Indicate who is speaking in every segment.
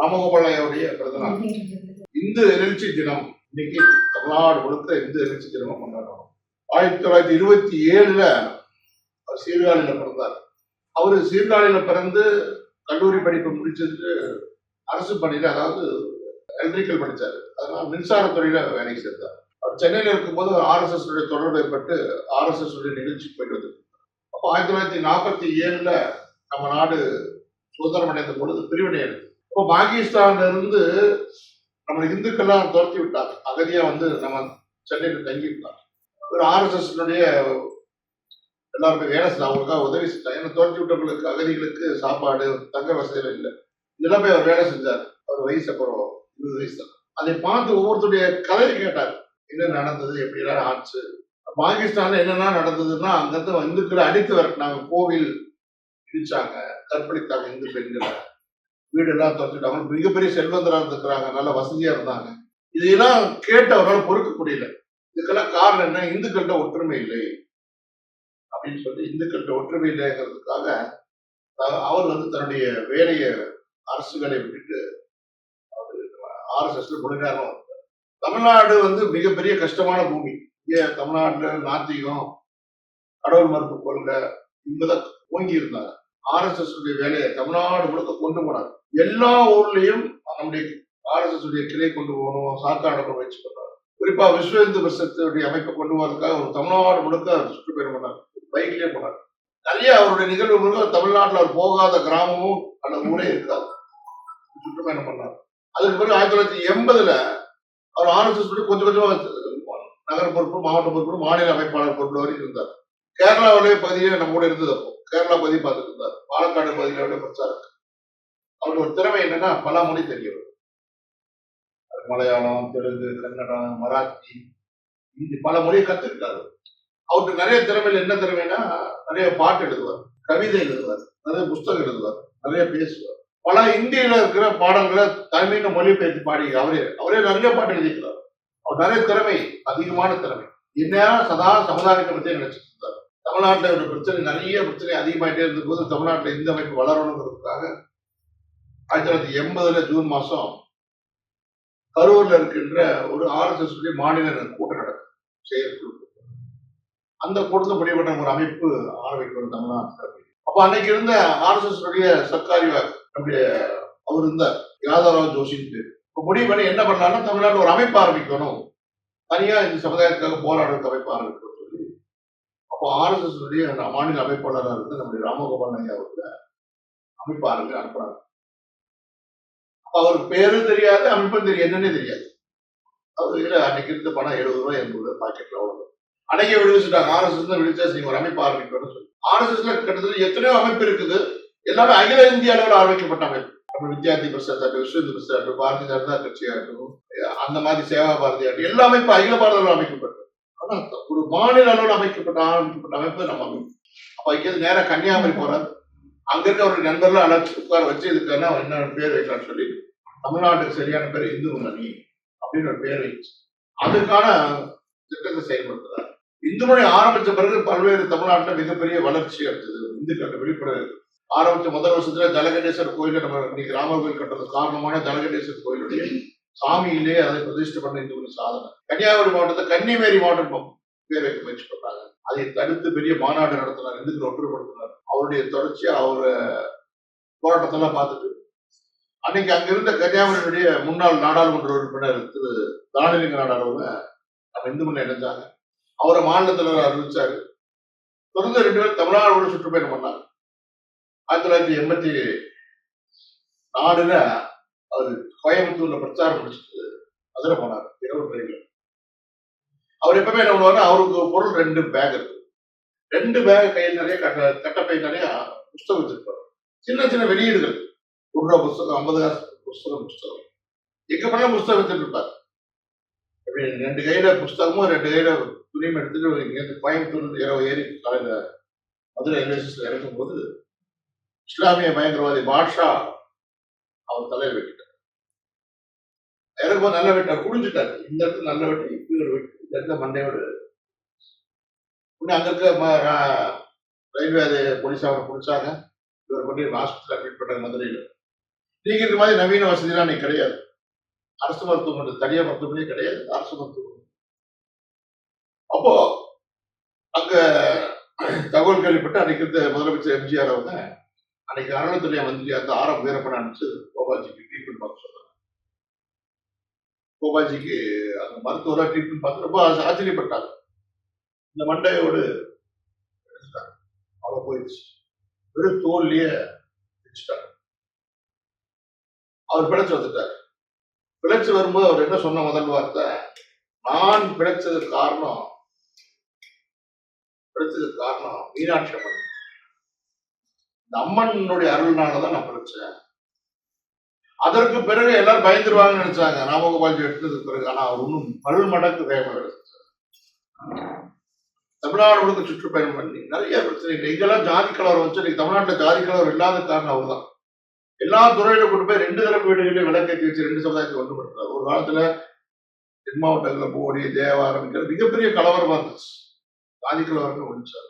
Speaker 1: ராமகோபாலையாவுடைய பிறந்தநாள் இந்து எழுச்சி தினம். இன்னைக்கு தமிழ்நாடு முழுக்க இந்து எழுச்சி தினமும் கொண்டாடுறோம். ஆயிரத்தி தொள்ளாயிரத்தி இருபத்தி ஏழுல அவர் சீர்காழியில பிறந்தார். அவரு சீர்காழியில பிறந்து கல்லூரி படிப்பு முடிச்சிட்டு அரசு பணியில அதாவது எலக்ட்ரிக்கல் படிச்சாரு. அதனால மின்சாரத்துறையில வேலைக்கு சேர்ந்தார். அவர் சென்னையில இருக்கும்போது ஆர்எஸ்எஸ் உடைய தொடர்பு ஏற்பட்டு ஆர்எஸ்எஸ் உடைய நிகழ்ச்சிக்கு போயிட்டு வந்து அப்போ ஆயிரத்தி தொள்ளாயிரத்தி நாற்பத்தி ஏழுல நம்ம நாடு சுதந்திரம் அடைந்த பொழுது பிரிவினை எடுத்து இப்போ பாகிஸ்தான்ல இருந்து நம்ம இந்துக்கள்லாம் துரத்தி விட்டாங்க. அகதியா வந்து நம்ம சென்னையில் தங்கியிருந்தாங்க. ஒரு ஆர்எஸ்எஸ் எல்லாருமே வேலை செஞ்சு அவங்களுக்காக உதவி செஞ்சாங்க. ஏன்னா துரத்தி விட்டவங்களுக்கு அகதிகளுக்கு சாப்பாடு தங்க வசதிகள் இல்லை. இதெல்லாம் போய் அவர் வேலை செஞ்சார். அவர் வயசு அப்புறம் இருபது வயசு தான். அதை பார்த்து ஒவ்வொருத்தருடைய கதையை கேட்டார். என்ன நடந்தது? எப்படிலாம் ஆச்சு? பாகிஸ்தான்ல என்னென்ன நடந்ததுன்னா அங்கிருந்து இந்துக்களை அடித்து வரட்டினாங்க. கோவில் இடிச்சாங்க. கற்பழித்தாங்க இந்து பெண்களை வீடெல்லாம் துரத்திட்டாங்க மிகப்பெரிய செல்வந்தராக இருக்கிறாங்க நல்ல வசதியா இருந்தாங்க. இதையெல்லாம் கேட்டு அவரால் பொறுக்க முடியல. இதுக்கெல்லாம் காரணம் என்ன? இந்துக்கள்கிட்ட ஒற்றுமை இல்லை. அப்படின்னு சொல்லி இந்துக்கள்கிட்ட ஒற்றுமை இல்லைங்கிறதுக்காக அவர் வந்து தன்னுடைய வேலையை அரசு வேலையை விட்டுட்டு அவர் ஆர்எஸ்எஸ்ல முழுநேரம் தமிழ்நாடு வந்து மிகப்பெரிய கஷ்டமான பூமி. இங்கே தமிழ்நாட்டுல நாத்திகம் கடவுள் மறுப்பு கொள்கை இங்கதான் ஓங்கி இருந்தாங்க. ஆர்எஸ்எஸ் உடைய வேலையை தமிழ்நாடு முழுக்க கொண்டு போனார் எல்லா ஊர்லயும் நம்முடைய ஆர்எஸ்எஸ் உடைய கிளை கொண்டு போகணும் சாத்தாட முயற்சி பண்ணார் குறிப்பா விஸ்வ இந்து பரிசத்துடைய அமைப்பை கொண்டு போறதுக்காக ஒரு தமிழ்நாடு முழுக்க சுற்றுப்பயணம் பண்ணார் பைக்லயே போனார் நிறைய அவருடைய நிகழ்வு முழுக்க தமிழ்நாட்டுல அவர் போகாத கிராமமும் அந்த ஊரே இருக்காது. சுற்றுப்பயணம் பண்ணார் அதுக்கு பிறகு ஆயிரத்தி தொள்ளாயிரத்தி எண்பதுல அவர் ஆர்எஸ்எஸ் கொஞ்சம் கொஞ்சமா நகர பொறுப்பு மாவட்ட பொறுப்பு மாநில அமைப்பாளர் பொறுப்பு வரைக்கும் இருந்தார். கேரளாவுடைய பகுதியில் நம்ம கூட இருந்தது அப்போ. கேரளா பகுதி பார்த்துட்டு இருந்தார். பாலக்காடு பகுதியில பிரச்சாரம் அவருக்கு ஒரு திறமை என்னன்னா பல மொழி தெரியும். மலையாளம் தெலுங்கு கன்னடம் மராத்தி ஹிந்தி பல மொழியை கத்துக்கிட்டாரு. அவருக்கு நிறைய திறமையில் என்ன திறமைன்னா நிறைய பாட்டு எழுதுவார். கவிதை எழுதுவார். நிறைய புஸ்தகம் எழுதுவார். நிறைய பேசுவார். பல இந்தியில இருக்கிற பாடல்களை மொழி மொழிபெயர்த்து பாடி அவரே அவரே நிறைய பாட்டு எழுதிக்கிறார் அவர் நிறைய திறமை அதிகமான திறமை. என்ன சதா சமுதாயத்தை பற்றி நினைச்சிட்டு இருந்தார். தமிழ்நாட்டுல ஒரு பிரச்சனை நிறைய பிரச்சனை அதிகமாயிட்டே இருந்த போது தமிழ்நாட்டுல இந்த அமைப்பு வளரணுங்கிறதுக்காக ஆயிரத்தி தொள்ளாயிரத்தி எண்பதுல ஜூன் மாசம் கரூர்ல இருக்கின்ற ஒரு ஆர்எஸ்எஸ் உடைய மாநில கூட்டம் நடக்கும் செயற்குழு அந்த கூட்டத்தில் முடிவுபட்ட ஒரு அமைப்பு ஆரம்பிக்கணும் தமிழ்நாட்டில் அப்ப அன்னைக்கு இருந்த ஆர்எஸ்எஸ் சர்க்காரி நம்முடைய அவர் இருந்தார் யாதவராவ் ஜோஷின்னு பேர். முடிவு பண்ணி என்ன பண்ணலாம்னா தமிழ்நாட்டில் ஒரு அமைப்பு ஆரம்பிக்கணும். தனியா இந்த சமுதாயத்துக்காக போராடுறதுக்கு அமைப்பு ஆரம்பிக்கணும். அப்போ ஆர்எஸ்எஸ் உடைய மாநில அமைப்பாளராக இருந்து நம்முடைய ராமகோபால் ஐயா அவருக்கு அமைப்பாளர்கள் அனுப்புறாங்க. அவருக்கு பேரும் தெரியாது அமைப்பும் தெரியும் என்னன்னே தெரியாது. அவர் அன்னைக்கு இருந்த பணம் எழுபது ரூபாய் எண்பது ரூபாய் பாக்கெட்ல அவ்வளவு அன்னைக்கே விடுவிச்சுட்டாங்க. ஆர்எஸ்எஸ் தான் விடுவிச்சா நீங்க ஒரு அமைப்பு ஆரம்பிக்கணும்னு சொல்லி. ஆர்எஸ்எஸ்ல கிட்டத்தட்ட எத்தனையோ அமைப்பு இருக்குது. எல்லாமே அகில இந்திய அளவில் ஆரம்பிக்கப்பட்ட அமைப்பு. நம்ம வித்யார்த்தி பிரசாத் ஆகட்டும் விஸ்வந்து பிரசாத் ஆகட்டும் பாரதிய ஜனதா கட்சி ஆகட்டும் அந்த மாதிரி சேவா பாரதி ஆகட்டும் எல்லாமே அமைப்பும் அகில பாரதியில் அளவில் அமைக்கப்பட்டது ஒரு மாநில அளவில் அமைக்கப்பட்ட ஆரம்பிக்கப்பட்ட அமைப்பு நம்ம அமைப்பு. அப்ப இங்கே நேரா கன்னியாகுமரி போறாரு. அங்க இருக்க ஒரு நண்பர்கள் அழைச்சி உட்கார வச்சு இதுக்கான என்ன பேர் வைக்கலாம்னு சொல்லி தமிழ்நாட்டுக்கு சரியான பேர் இந்து முன்னணி அப்படின்னு ஒரு பேர் வச்சு அதுக்கான திட்டத்தை செயல்படுத்துறாரு. இந்து மொழி ஆரம்பிச்ச பிறகு பல்வேறு தமிழ்நாட்டில் மிகப்பெரிய வளர்ச்சி அடைஞ்சது. இந்துக்கள் விழிப்புணர்வு ஆரம்பிச்ச முதல் வருஷத்துல ஜலகண்டேஸ்வரர் கோயில் நம்ம இன்னைக்கு ராமர் கோயில் கட்டுறது காரணமான ஜலகண்டேஸ்வரர் கோயிலுடைய சாமியிலே அதை பிரதிஷ்டை பண்ண இந்த ஒரு சாதனை. கன்னியாகுமரி மாவட்டத்தை கன்னிமேரி மாவட்டம் பேர் வைக்க முயற்சி பண்றாங்க. அதை தடுத்து பெரிய மாநாடு நடத்தினார் இந்துக்கள் ஒன்றுபடுத்தினார் அவருடைய தொடர்ச்சி அவர் போராட்டத்தெல்லாம் பார்த்துட்டு. அன்னைக்கு அங்க இருந்த கன்னியாகுமரியுடைய முன்னாள் நாடாளுமன்ற உறுப்பினர் திரு தானலிங்க நாடார் அவங்க நம்ம இந்து முன்ன இணைஞ்சாங்க. அவரை மாநில தலைவர் அறிவிச்சாரு. தொடர்ந்து ரெண்டு பேரும் தமிழ்நாடு சுற்றுப்பயணம் பண்ணாங்க. ஆயிரத்தி தொள்ளாயிரத்தி எண்பத்தி நாலுல அவர் கோயம்புத்தூர்ல பிரச்சாரம் முடிச்சுட்டு மதுரை போனார். இரவு ட்ரெயின்ல அவர் எப்பவுமே என்ன பண்ணுவாரு அவருக்கு பொருள் ரெண்டு பேக் இருக்கு. ரெண்டு பேக் கையில் நிறைய கட்ட கட்டப்பை நிறைய புஸ்தகம் வச்சிருப்பாரு. சின்ன சின்ன வெளியீடுகள். ஒரு ரூபா புஸ்தகம் ஐம்பது காசு புஸ்தகம் புஸ்தகம். எங்க பண்ண புஸ்தகம் வச்சுட்டு இருப்பார். இப்படி ரெண்டு கையில புஸ்தகமும் ரெண்டு கையில துணியும் எடுத்துட்டு இங்கேருந்து கோயம்புத்தூர் இரவு ஏறி காலையில மதுரை ரயில்வே ஸ்டேஷன்ல இறக்கும் போது இஸ்லாமிய பயங்கரவாதி பாட்ஷா அவர் தலையில் வெட்டிட்டார். இறக்கும்போது நல்ல வெட்டார் குடிஞ்சிட்டாரு. இந்த இடத்துல நல்ல வெட்டி இப்படி ஒரு வெட்டி. இந்த இடத்துல மண்டையோடு உடனே அங்க இருக்க ரயில்வே அது போலீஸ் அவரை பிடிச்சாங்க. இவர் கொண்டு ஹாஸ்பிட்டல் அட்மிட் பண்ணாங்க மதுரையில். நீங்க இருக்கிற மாதிரி நவீன வசதிலாம் இன்னைக்கு கிடையாது. அரசு மருத்துவமனை தனியார் மருத்துவமனையே கிடையாது. அரசு மருத்துவமனை. அப்போ அங்க தகவல் கேள்விப்பட்டு அன்னைக்கு இருந்த முதலமைச்சர் எம்ஜிஆர் அவங்க அன்னைக்கு அறநிலைத்துறை மந்திரி அந்த ஆரம் வீரப்பன் அனுப்பிச்சு கோபால்ஜிக்கு ட்ரீட்மெண்ட் பார்க்க சொன்னாங்க. கோபாஜிக்கு அந்த மருத்துவரா ட்ரீட்மெண்ட் பார்த்து ரொம்ப ஆச்சரியப்பட்டாங்க. இந்த மண்டையோடு எடுத்துட்டாங்க. அவ்வளோ போயிடுச்சு. வெறும் தோல்லையே வச்சுட்டாங்க அவர் பிழைச்சு வந்துட்டார். பிழைச்சு வரும்போது அவர் என்ன சொன்ன முதல் வார்த்தை? நான் பிழைச்சதுக்கு காரணம் பிழைச்சதுக்கு காரணம் மீனாட்சி அம்மன். இந்த அம்மனுடைய அருள்னாலதான் நான் பிழைச்சேன். அதற்கு பிறகு எல்லாரும் பயந்துருவாங்கன்னு நினைச்சாங்க. ராமகோபால்ஜி எடுத்ததுக்கு பிறகு. ஆனா அவர் இன்னும் பல் மடங்கு வேகமாக எடுத்தார் தமிழ்நாடு முழுக்க சுற்றுப்பயணம் பண்ணி நிறைய பிரச்சனைகள். இங்கெல்லாம் ஜாதி கலவரம் வச்சு இன்னைக்கு தமிழ்நாட்டில் ஜாதி கலவரம் இல்லாத காரணம் அவர்தான். எல்லா துறையில கொண்டு போய் ரெண்டு தரப்பு வீடுகளையும் விளக்கேற்றி வச்சு ரெண்டு சமுதாயத்தை ஒன்று ஒரு காலத்துல தென் மாவட்டங்கள்ல போடி தேவாரம் மிகப்பெரிய கலவரமா இருந்துச்சு. ஜாதி கலவரமே ஒழிச்சார்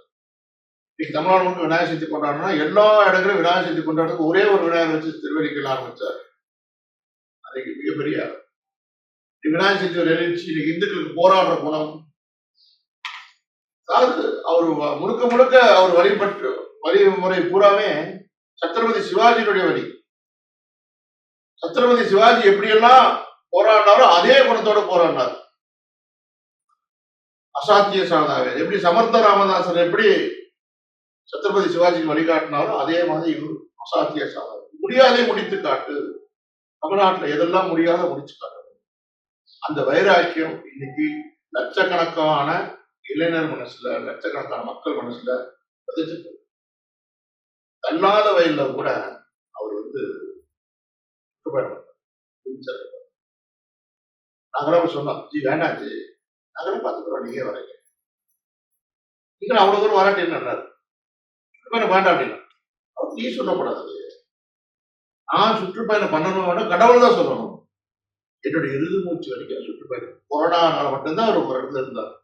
Speaker 1: இன்னைக்கு தமிழ்நாடு முழுக்க விநாயகர் சக்தி கொண்டாடணும்னா எல்லா இடங்களும் விநாயகர் சக்தி கொண்டாடுறதுக்கு ஒரே ஒரு விநாயகர் வச்சு திருவள்ளிக்கல் ஆரம்பிச்சார். அன்னைக்கு மிகப்பெரிய விநாயகர் சதுர்த்தி ஒரு எழுச்சி இன்னைக்கு இந்துக்களுக்கு போராடுற குணம் அதாவது அவர் முழுக்க முழுக்க அவர் வழிபட்டு வழிமுறை பூராமே சத்ரபதி சிவாஜியினுடைய வழி. சத்ரபதி சிவாஜி எப்படியெல்லாம் போராடினாரோ அதே குணத்தோட போராடினார். அசாத்திய சாதாவே எப்படி சமர்த்த ராமதாசர் எப்படி சத்ரபதி சிவாஜிக்கு வழிகாட்டினாரோ அதே மாதிரி இவர் அசாத்திய சாதாவே முடியாதே முடித்து காட்டு. தமிழ்நாட்டுல எதெல்லாம் முடியாத முடிச்சுக்காரு அந்த வைராக்கியம் இன்னைக்கு லட்சக்கணக்கான இளைஞர் மனசுல லட்சக்கணக்கான மக்கள் மனசுல பதிஞ்சிருக்கு. தள்ளாத வயல்ல கூட அவர் வந்து நகரம் சொன்னோம் ஜி வேண்டாம் ஜி பார்த்துக்கிறோம் நீங்க வரீங்க. நீங்க அவ்வளவு தூரம் வராட்டி என்ன வேண்டாம் அப்படின்னா அவர் நீ சொல்லக்கூடாது நான் சுற்றுப்பயணம் பண்ணணும் கடவுள் தான் சொல்லணும். என்னுடைய இறுதி மூச்சு வரைக்கும் சுற்றுப்பயணம். கொரோனானால மட்டும்தான் அவர் ஒரு இடத்துல இருந்தார்.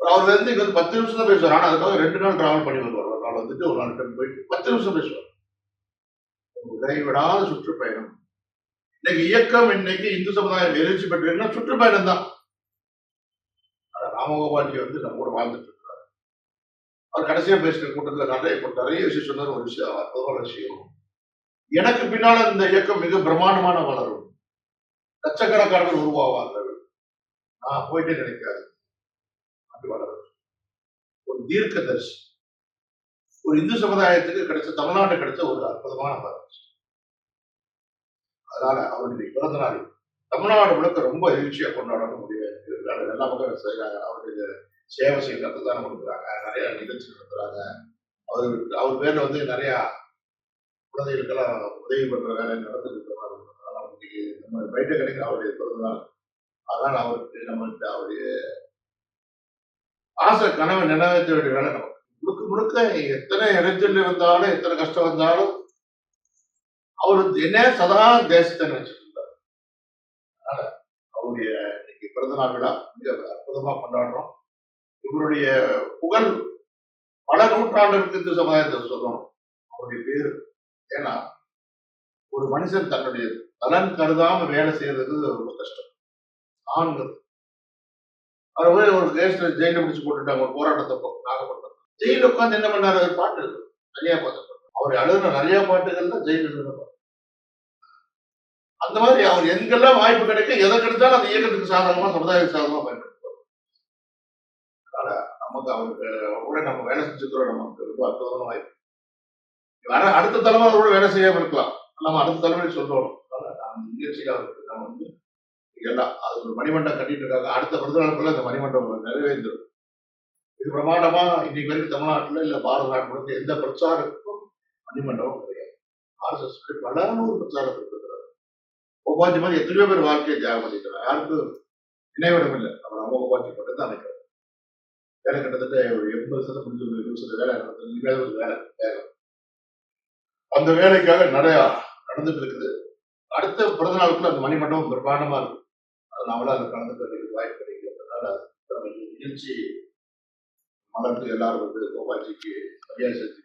Speaker 1: அவர் வந்து இங்க வந்து பத்து நிமிஷம் தான் பேசுவார். ஆனா அதுக்காக ரெண்டு நாள் டிராவல் பண்ணி வருவார் ஒரு நாள் வந்துட்டு ஒரு நாள் டைம் போயிட்டு பத்து நிமிஷம் பேசுவார். இடைவிடாத சுற்றுப்பயணம். இன்னைக்கு இயக்கம் இன்னைக்கு இந்து சமுதாயம் எழுச்சி பெற்றிருக்குன்னா சுற்றுப்பயணம் தான். ஆனா ராமகோபால்ஜி வந்து நம்ம கூட வாழ்ந்துட்டு இருக்காரு. அவர் கடைசியா பேசின கூட்டத்துல நிறைய நிறைய விஷயம் சொன்னார். ஒரு விஷயம் அற்புதமான விஷயம். எனக்கு பின்னால இந்த இயக்கம் மிக பிரம்மாண்டமான வளரும். லட்சக்கணக்கானவர் உருவாவார்கள். நான் போயிட்டே நினைக்காது அப்படி வளரும். ஒரு தீர்க்கதரிசி. ஒரு இந்து சமுதாயத்துக்கு கிடைச்ச தமிழ்நாடு கிடைச்ச ஒரு அற்புதமான வளர்ச்சி அதனால அவருடைய பிறந்த நாள். தமிழ்நாடு முழுக்க ரொம்ப எழுச்சியா கொண்டாடணும் முடியாது எல்லா மக்களும் செய்யறாங்க அவருடைய சேவை செய்ய ரத்த கொடுக்குறாங்க நிறைய நிகழ்ச்சி நடத்துறாங்க. அவர் அவர் பேர்ல வந்து நிறையா குழந்தைகளுக்கெல்லாம் உதவி பண்ற வேலை நடந்துட்டு இருக்கிற அவருக்கு நம்ம பயிட்ட கிடைக்கிற அவருடைய பிறந்த நாள் அவருக்கு நம்ம அவருடைய ஆசை கனவை நிறைவேற்ற வேண்டிய வேலை நமக்கு. முழுக்க முழுக்க எத்தனை இடைஞ்சல் இருந்தாலும் எத்தனை கஷ்டம் வந்தாலும் அவர் என்ன சதா தேசத்தை நினைச்சிட்டு அதனால அவருடைய இன்னைக்கு பிறந்த நாள் விழா மிக அற்புதமா கொண்டாடுறோம். இவருடைய புகழ் பல நூற்றாண்டுகளுக்கு இந்து சமுதாயத்தை சொல்லணும். அவருடைய பேர் ஏன்னா ஒரு மனுஷன் தன்னுடைய நலன் கருதாம வேலை செய்யறது ரொம்ப கஷ்டம். ஆண்கள். அவர் போய் ஒரு கேஸ்ல ஜெயில முடிச்சு போட்டுட்டாங்க ஒரு போராட்டத்தப்போ நாகப்பட்டினம். ஜெயில உட்காந்து என்ன பண்ணாரு? ஒரு பாட்டு இருக்கு நிறைய பாட்டு அவர் எழுதின நிறைய பாட்டுகள்லாம் ஜெயில எழுதின பாட்டு. அந்த மாதிரி அவர் எங்கெல்லாம் வாய்ப்பு கிடைக்க எதை கிடைச்சாலும் அந்த இயக்கத்துக்கு சாதகமா சமுதாயத்துக்கு சாதகமா பயன்படுத்துவார். அதனால நமக்கு அவருக்கு கூட நம்ம வேலை செஞ்சுக்கிறோம் நமக்கு ரொம்ப அற்புதமான வாய்ப்பு. அடுத்த தலைமுறை கூட வேலை செய்யாம இருக்கலாம். நம்ம அடுத்த தலைமுறை சொல்லணும் முயற்சியாக அந்த நம்ம வந்து எல்லாம் அது ஒரு மணிமண்டம் கட்டிட்டு இருக்காங்க. அடுத்த பிறந்தநாளுக்குள்ள இந்த மணிமண்டபம் நிறைவேந்துடும் இது பிரமாண்டமா இன்னைக்கு வரைக்கும் தமிழ்நாட்டுல இல்ல பாரத நாட்டு எந்த பிரச்சாரத்துக்கும் மணிமண்டபம் கிடையாது. ஆர்எஸ்எஸ் பல நூறு பிரச்சாரம் இருக்கிறார் உபாஜி மாதிரி எத்தனையோ பேர் வாழ்க்கையை தியாகம் பண்ணிக்கிறார் யாருக்கும் நினைவிடம் இல்லை. அவர் அம்மா உபாஜி மட்டும் தான் நினைக்கிறார் வேலை கிட்டத்தட்ட ஒரு எண்பது சதம் முடிஞ்சு இருபது சதம் வேலை நடந்தது ஒரு வேலை வேலை. அந்த வேலைக்காக நடையா நடந்துட்டு இருக்குது அடுத்த பிறந்த நாளுக்குள்ள அந்த மணிமண்டபம் பிரமாண்டமா இருக்கும். அதனால அதை கலந்துக்கிறதுக்கு வாய்ப்பு கிடைக்கிறதுனால நம்ம இந்த நிகழ்ச்சி மலர்ந்து எல்லாரும் வந்து கோபாஜிக்கு மரியாதை
Speaker 2: செஞ்சு